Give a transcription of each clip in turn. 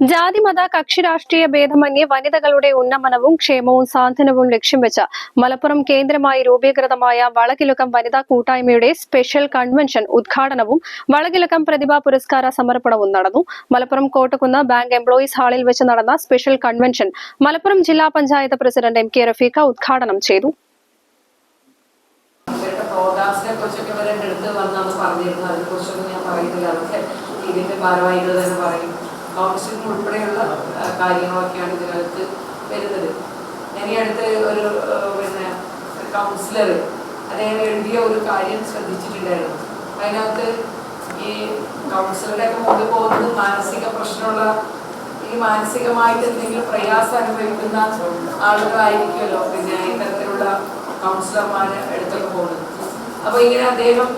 ജാതിമത കക്ഷി രാഷ്ട്രീയ ഭേദമന്യേ വനിതകളുടെ ഉന്നമനവും ക്ഷേമവും സാന്ത്വനവും ലക്ഷ്യം വെച്ച് മലപ്പുറം കേന്ദ്രമായി രൂപീകൃതമായ വളകിലുക്കം വനിതാ കൂട്ടായ്മയുടെ സ്പെഷ്യൽ കൺവെൻഷൻ ഉദ്ഘാടനവും വളകിലുക്കം പ്രതിഭാ പുരസ്കാര സമർപ്പണവും നടന്നു. മലപ്പുറം കോട്ടക്കുന്ന് ബാങ്ക് എംപ്ലോയീസ് ഹാളിൽ വെച്ച് നടന്ന സ്പെഷ്യൽ കൺവെൻഷൻ മലപ്പുറം ജില്ലാ panchayat president M K Rafeeqa ഉദ്ഘാടനം ചെയ്തു. ഇതിന്റെ ഭാരവാഹികൾ തന്നെ പറയും. കൗൺസിലിംഗ് ഉൾപ്പെടെയുള്ള കാര്യങ്ങളൊക്കെയാണ് ഇതിനകത്ത് വരുന്നത്. ഞാൻ ഈ അടുത്ത് ഒരു പിന്നെ കൗൺസിലർ അദ്ദേഹം എഴുതിയ ഒരു കാര്യം ശ്രദ്ധിച്ചിട്ടുണ്ടായിരുന്നു. അതിനകത്ത് ഈ കൗൺസിലറുടെ ഒക്കെ മുമ്പിൽ പോകുന്നത് മാനസിക പ്രശ്നമുള്ള ഈ മാനസികമായിട്ട് എന്തെങ്കിലും പ്രയാസം അനുഭവിക്കുന്ന ആളുകളായിരിക്കുമല്ലോ. പിന്നെ ഇത്തരത്തിലുള്ള കൗൺസിലർമാരെ എടുത്തൊക്കെ പോകുന്നത്. അപ്പൊ ഇങ്ങനെ അദ്ദേഹം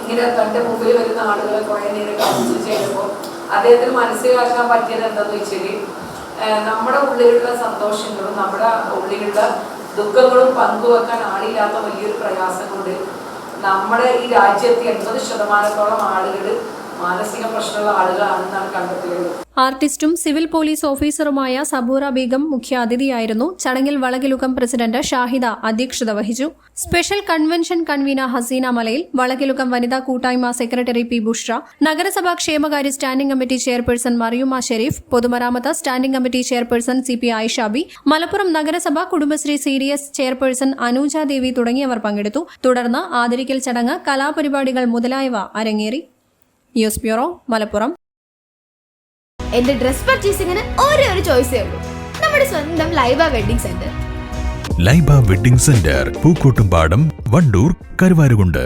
ഇങ്ങനെ തന്റെ മുമ്പിൽ വരുന്ന ആളുകളെ കുറെ നേരം കൗൺസിൽ ചെയ്തപ്പോൾ അദ്ദേഹത്തിന് മനസ്സിലാക്കാൻ പറ്റിയത് എന്താണെന്ന് വെച്ചാൽ നമ്മുടെ ഉള്ളിലുള്ള സന്തോഷങ്ങളും നമ്മുടെ ഉള്ളിലുള്ള ദുഃഖങ്ങളും പങ്കുവെക്കാൻ ആളില്ലാത്ത വലിയൊരു പ്രയാസം കൊണ്ട് നമ്മുടെ ഈ രാജ്യത്ത് എൺപത് ശതമാനത്തോളം ആളുകൾ മാനസിക പ്രശ്നമുള്ള ആളുകളാണെന്നാണ് കണ്ടെത്തിയത്. ആർട്ടിസ്റ്റും സിവിൽ പോലീസ് ഓഫീസറുമായ സബൂറ ബീഗം മുഖ്യാതിഥിയായിരുന്നു ചടങ്ങിൽ വളകിലുകം പ്രസിഡന്റ് ഷാഹിദ അധ്യക്ഷത വഹിച്ചു. സ്പെഷ്യൽ കൺവെൻഷൻ കൺവീനർ ഹസീന മലയിൽ വളകിലുകം വനിതാ കൂട്ടായ്മ സെക്രട്ടറി പി ബുഷ്ര നഗരസഭാ ക്ഷേമകാര്യ standing committee chairperson Mariyumma Sharif പൊതുമരാമത്ത് standing committee chairperson C P Ayishabi Malappuram നഗരസഭ Kudumbashree C D S chairperson Anuja Devi തുടങ്ങിയവർ പങ്കെടുത്തു. തുടർന്ന് ആദരിക്കൽ ചടങ്ങ് കലാപരിപാടികൾ മുതലായവ അരങ്ങേറി. News bureau Malappuram. എന്റെ ഡ്രസ് പർച്ചേസിംഗിന് ഒരേ ഒരു ചോയ്സേ ഉള്ളൂ. നമ്മുടെ സ്വന്തം Laiba wedding centre Laiba wedding centre Pookkottumpadam Wandoor Karuvarakundu.